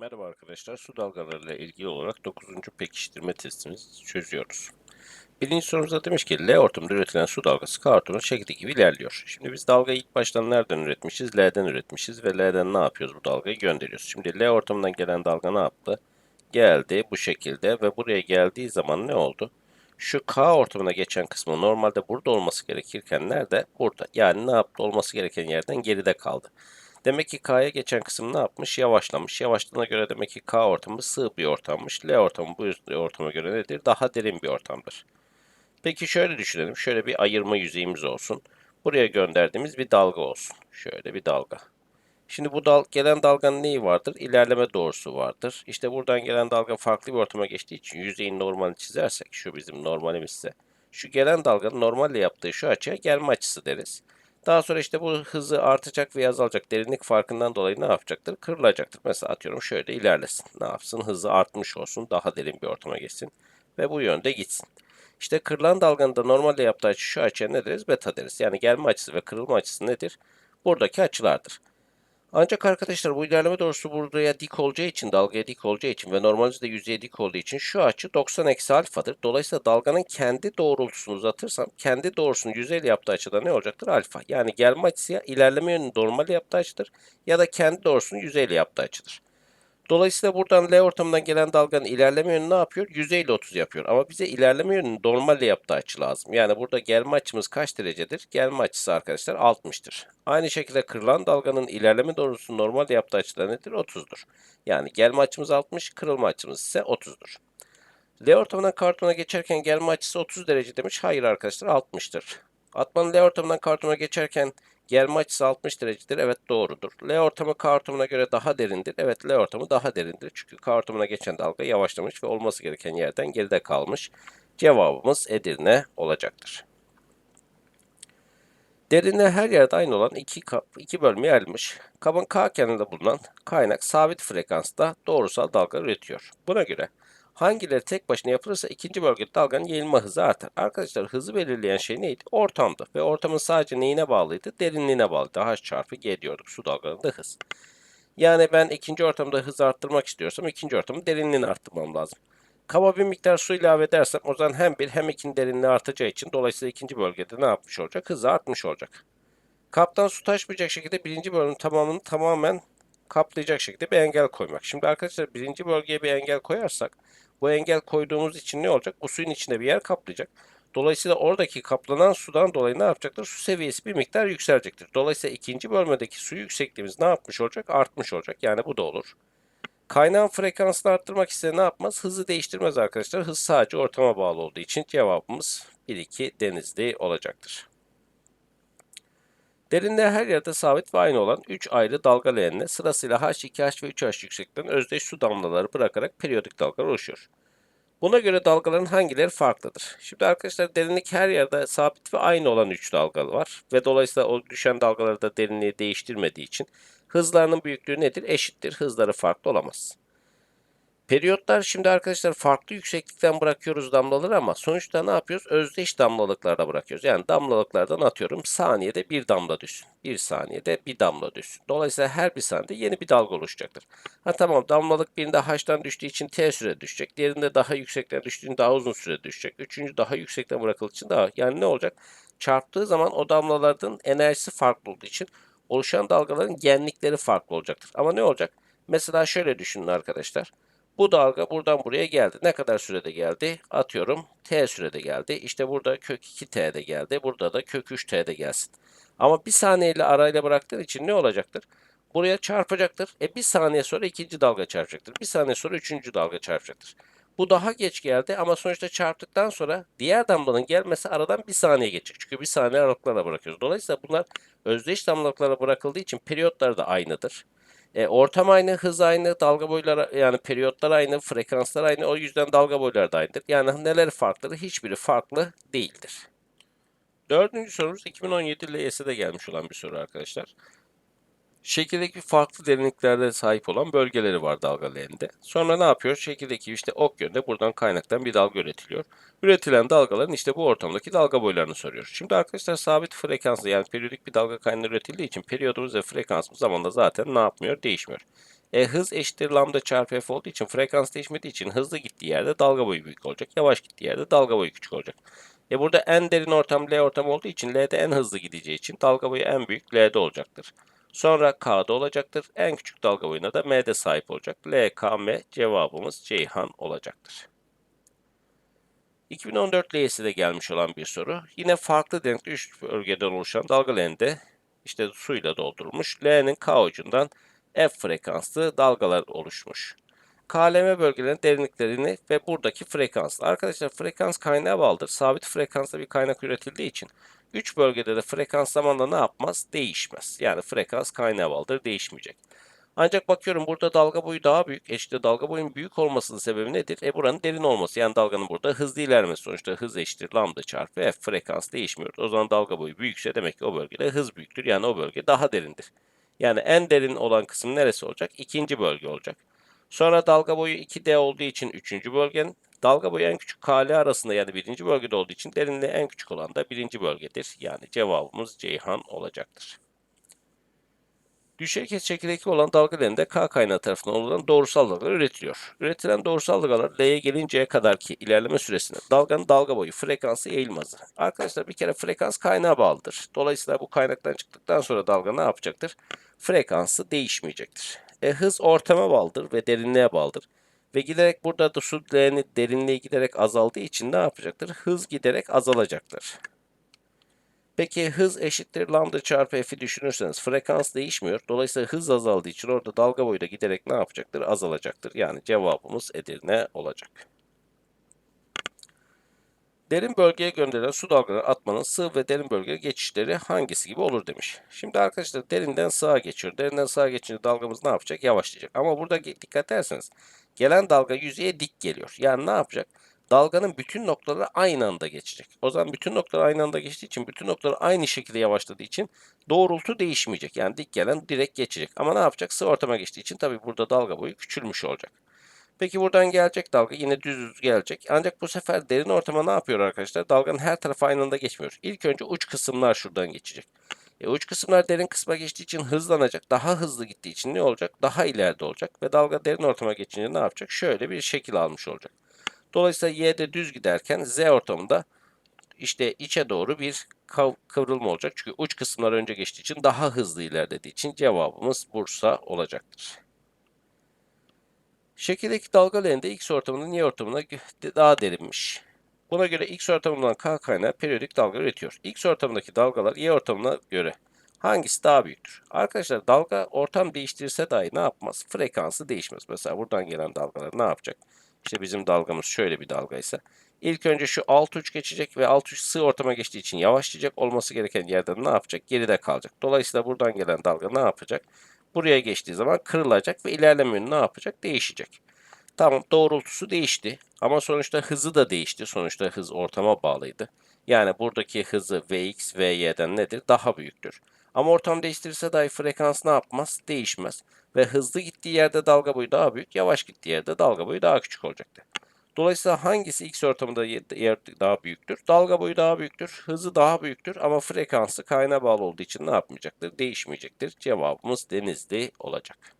Merhaba arkadaşlar, su dalgalarıyla ilgili olarak 9. pekiştirme testimizi çözüyoruz. Birinci sorumuzda demiş ki L ortamında üretilen su dalgası K ortamında şekilde gibi ilerliyor. Şimdi biz dalgayı ilk baştan nereden üretmişiz? L'den üretmişiz ve L'den ne yapıyoruz? Bu dalgayı gönderiyoruz. Şimdi L ortamından gelen dalga ne yaptı? Geldi bu şekilde ve buraya geldiği zaman ne oldu? Şu K ortamına geçen kısmı normalde burada olması gerekirken nerede? Burada. Yani ne yaptı? Olması gereken yerden geride kaldı. Demek ki K'ya geçen kısım ne yapmış? Yavaşlamış. Yavaşlığına göre demek ki K ortamı sığ bir ortammış. L ortamı bu ortama göre nedir? Daha derin bir ortamdır. Peki şöyle düşünelim. Şöyle bir ayırma yüzeyimiz olsun. Buraya gönderdiğimiz bir dalga olsun. Şöyle bir dalga. Şimdi bu dal gelen dalganın neyi vardır? İlerleme doğrusu vardır. İşte buradan gelen dalga farklı bir ortama geçtiği için yüzeyin normalini çizersek, şu bizim normalimizse, şu gelen dalganın normalle yaptığı şu açıya gelme açısı deriz. Daha sonra işte bu hızı artacak veya azalacak derinlik farkından dolayı ne yapacaktır? Kırılacaktır. Mesela atıyorum şöyle ilerlesin. Ne yapsın? Hızı artmış olsun. Daha derin bir ortama geçsin. Ve bu yönde gitsin. İşte kırılan dalganın da normalde yaptığı açı şu açıya ne deriz? Beta deriz. Yani gelme açısı ve kırılma açısı nedir? Buradaki açılardır. Ancak arkadaşlar bu ilerleme doğrusu buraya dik olacağı için, dalgaya dik olacağı için ve normalde de yüzeye dik olduğu için şu açı 90 eksi alfadır. Dolayısıyla dalganın kendi doğrultusunu uzatırsam kendi doğrusunu yüzeyle yaptığı açıda ne olacaktır? Alfa. Yani gelme açısı ya ilerleme yönünü normal yaptığı açıdır ya da kendi doğrusunu yüzeyle yaptığı açıdır. Dolayısıyla buradan L ortamından gelen dalganın ilerleme yönü ne yapıyor? Yüzeyle 30 yapıyor. Ama bize ilerleme yönünün normalle yaptığı açı lazım. Yani burada gelme açımız kaç derecedir? Gelme açısı arkadaşlar 60'tır. Aynı şekilde kırılan dalganın ilerleme doğrusu normalde yaptığı açı da nedir? 30'dur. Yani gelme açımız 60, kırılma açımız ise 30'dur. L ortamından K ortamına geçerken gelme açısı 30 derece demiş. Hayır arkadaşlar 60'tır. Atmanın L ortamından K ortamına geçerken Gelme açısı 60 derecedir. Evet doğrudur. L ortamı K ortamına göre daha derindir. Evet L ortamı daha derindir. Çünkü K ortamına geçen dalga yavaşlamış ve olması gereken yerden geride kalmış. Cevabımız Edirne olacaktır. Derinliği her yerde aynı olan iki, kap, iki bölmeye ayrılmış. Kabın K kenarında bulunan kaynak sabit frekansta doğrusal dalga üretiyor. Buna göre Hangileri tek başına yapılırsa ikinci bölgede dalganın yayılma hızı artar. Arkadaşlar hızı belirleyen şey neydi? Ortamdı. Ve ortamın sadece neyine bağlıydı? Derinliğine bağlıydı. H çarpı G diyorduk su dalgalarında hız. Yani ben ikinci ortamda hız arttırmak istiyorsam ikinci ortamın derinliğini arttırmam lazım. Kaba bir miktar su ilave edersem o zaman hem bir hem ikinci derinliği artacağı için dolayısıyla ikinci bölgede ne yapmış olacak? Hızı artmış olacak. Kaptan su taşmayacak şekilde birinci bölümün tamamını tamamen kaplayacak şekilde bir engel koymak. Şimdi arkadaşlar birinci bölgeye bir engel koyarsak bu engel koyduğumuz için ne olacak? Bu suyun içinde bir yer kaplayacak. Dolayısıyla oradaki kaplanan sudan dolayı ne yapacaktır? Su seviyesi bir miktar yükselecektir. Dolayısıyla ikinci bölmedeki su yüksekliğimiz ne yapmış olacak? Artmış olacak. Yani bu da olur. Kaynağın frekansını arttırmak ise ne yapmaz? Hızı değiştirmez arkadaşlar. Hız sadece ortama bağlı olduğu için cevabımız 1-2 denizli olacaktır. Derinliği her yerde sabit ve aynı olan 3 ayrı dalga leğenine sırasıyla H2, H ve 3H yüksekliğinden özdeş su damlaları bırakarak periyodik dalgalar oluşuyor. Buna göre dalgaların hangileri farklıdır? Şimdi arkadaşlar derinlik her yerde sabit ve aynı olan 3 dalga var. Ve dolayısıyla o düşen dalgaları da derinliği değiştirmediği için hızlarının büyüklüğü nedir? Eşittir. Hızları farklı olamaz. Periyotlar şimdi arkadaşlar farklı yükseklikten bırakıyoruz damlaları ama sonuçta ne yapıyoruz? Özdeş damlalıklarda bırakıyoruz. Yani damlalıklardan atıyorum saniyede bir damla düşsün. Bir saniyede bir damla düşsün. Dolayısıyla her bir saniyede yeni bir dalga oluşacaktır. Ha tamam damlalık birinde H'tan düştüğü için T süre düşecek. Diğerinde daha yüksekten düştüğünde daha uzun süre düşecek. Üçüncü daha yüksekten bırakıldığı için daha. Yani ne olacak? Çarptığı zaman o damlaların enerjisi farklı olduğu için oluşan dalgaların genlikleri farklı olacaktır. Ama ne olacak? Mesela şöyle düşünün arkadaşlar. Bu dalga buradan buraya geldi. Ne kadar sürede geldi? Atıyorum t sürede geldi. İşte burada kök 2t'de geldi. Burada da kök 3t'de gelsin. Ama bir saniyeyle arayla bıraktığın için ne olacaktır? Buraya çarpacaktır. E bir saniye sonra ikinci dalga çarpacaktır. Bir saniye sonra üçüncü dalga çarpacaktır. Bu daha geç geldi ama sonuçta çarptıktan sonra diğer damlanın gelmesi aradan bir saniye geçecek. Çünkü bir saniye aralıklarla bırakıyoruz. Dolayısıyla bunlar özdeş damlalıklara bırakıldığı için periyotlar da aynıdır. E, ortam aynı, hız aynı, dalga boyları yani periyotlar aynı, frekanslar aynı. O yüzden dalga boyları da aynıdır. Yani neler farklıdır? Hiçbiri farklı değildir. Dördüncü sorumuz 2017 LYS'de gelmiş olan bir soru arkadaşlar. Şekildeki farklı derinliklerde sahip olan bölgeleri var dalga leğeninde. Sonra ne yapıyor? Şekildeki işte ok yönde buradan kaynaktan bir dalga üretiliyor. Üretilen dalgaların işte bu ortamdaki dalga boylarını soruyor. Şimdi arkadaşlar sabit frekanslı yani periyodik bir dalga kaynağı üretildiği için periyodumuz ve frekansımız zamanla zaten ne yapmıyor? Değişmiyor. E, hız eşittir lambda çarpı f olduğu için frekans değişmediği için hızlı gittiği yerde dalga boyu büyük olacak. Yavaş gittiği yerde dalga boyu küçük olacak. E burada en derin ortam L ortam olduğu için L'de en hızlı gideceği için dalga boyu en büyük L'de olacaktır. Sonra K'da olacaktır. En küçük dalga boyuna da M'de sahip olacak. L, K, M cevabımız Ceyhan olacaktır. 2014 LYS'de gelmiş olan bir soru. Yine farklı denkli 3 bölgeden oluşan dalga leğeninde işte suyla doldurulmuş. L'nin K ucundan F frekanslı dalgalar oluşmuş. KLM bölgelerinin derinliklerini ve buradaki frekanslı. Arkadaşlar frekans kaynağı bağlıdır. Sabit frekansla bir kaynak üretildiği için 3 bölgede de frekans zamanla ne yapmaz? Değişmez. Yani frekans kaynağı bağlıdır. Değişmeyecek. Ancak bakıyorum burada dalga boyu daha büyük. E dalga boyunun büyük olmasının sebebi nedir? E buranın derin olması. Yani dalganın burada hızlı ilerlemesi. Sonuçta hız eşittir lambda çarpı f. Frekans değişmiyor. O zaman dalga boyu büyükse demek ki o bölgede hız büyüktür. Yani o bölge daha derindir. Yani en derin olan kısım neresi olacak? İkinci bölge olacak. Sonra dalga boyu 2D olduğu için üçüncü bölgenin dalga boyu en küçük KL arasında yani birinci bölgede olduğu için derinliği en küçük olan da birinci bölgedir. Yani cevabımız Ceyhan olacaktır. Düşey kes çekirdekli olan dalgalarında K kaynağı tarafından olunan doğrusal dalgalar üretiliyor. Üretilen doğrusal dalgalar L'ye gelinceye kadar ki ilerleme süresinde dalganın dalga boyu, frekansı, eğilim. Arkadaşlar bir kere frekans kaynağa bağlıdır. Dolayısıyla bu kaynaktan çıktıktan sonra dalga ne yapacaktır? Frekansı değişmeyecektir. E, hız ortama bağlıdır ve derinliğe bağlıdır. Ve giderek burada da su L'nin derinliği giderek azaldığı için ne yapacaktır? Hız giderek azalacaktır. Peki hız eşittir lambda çarpı f'i düşünürseniz frekans değişmiyor. Dolayısıyla hız azaldığı için orada dalga boyu da giderek ne yapacaktır? Azalacaktır. Yani cevabımız Edirne olacak. Derin bölgeye gönderilen su dalgaları atmanın sığ ve derin bölge geçişleri hangisi gibi olur demiş. Şimdi arkadaşlar derinden sağa geçiyor. Derinden sağa geçince dalgamız ne yapacak? Yavaşlayacak. Ama burada dikkat ederseniz gelen dalga yüzeye dik geliyor. Yani ne yapacak? dalganın bütün noktaları aynı anda geçecek. O zaman bütün noktalar aynı anda geçtiği için, bütün noktalar aynı şekilde yavaşladığı için doğrultu değişmeyecek. Yani dik gelen direkt geçecek. Ama ne yapacak? Sığ ortama geçtiği için tabii burada dalga boyu küçülmüş olacak. Peki buradan gelecek dalga yine düz düz gelecek. Ancak bu sefer derin ortama ne yapıyor arkadaşlar? Dalganın her tarafı aynı anda geçmiyor. İlk önce uç kısımlar şuradan geçecek. E, uç kısımlar derin kısma geçtiği için hızlanacak. Daha hızlı gittiği için ne olacak? Daha ileride olacak. Ve dalga derin ortama geçince ne yapacak? Şöyle bir şekil almış olacak. Dolayısıyla y'de düz giderken z ortamında işte içe doğru bir kıvrılma olacak. Çünkü uç kısımlar önce geçtiği için daha hızlı ilerlediği için cevabımız Bursa olacaktır. Şekildeki dalga leğeninde X ortamının Y ortamına daha derinmiş. Buna göre X ortamından K kaynağı periyodik dalga üretiyor. X ortamındaki dalgalar Y ortamına göre hangisi daha büyüktür? Arkadaşlar dalga ortam değiştirirse dahi ne yapmaz? Frekansı değişmez. Mesela buradan gelen dalgalar ne yapacak? İşte bizim dalgamız şöyle bir dalgaysa. İlk önce şu alt uç geçecek ve alt uç sığ ortama geçtiği için yavaşlayacak. Olması gereken yerden ne yapacak? Geride kalacak. Dolayısıyla buradan gelen dalga ne yapacak? Buraya geçtiği zaman kırılacak ve ilerleme yönü ne yapacak? Değişecek. Tamam doğrultusu değişti ama sonuçta hızı da değişti. Sonuçta hız ortama bağlıydı. Yani buradaki hızı Vx, Vy'den nedir? Daha büyüktür. Ama ortam değiştirirse dahi frekans ne yapmaz? Değişmez. Ve hızlı gittiği yerde dalga boyu daha büyük, yavaş gittiği yerde dalga boyu daha küçük olacaktı. Dolayısıyla hangisi X ortamında yer daha büyüktür? Dalga boyu daha büyüktür, hızı daha büyüktür ama frekansı kaynağa bağlı olduğu için ne yapmayacaktır? Değişmeyecektir. Cevabımız Denizli olacak.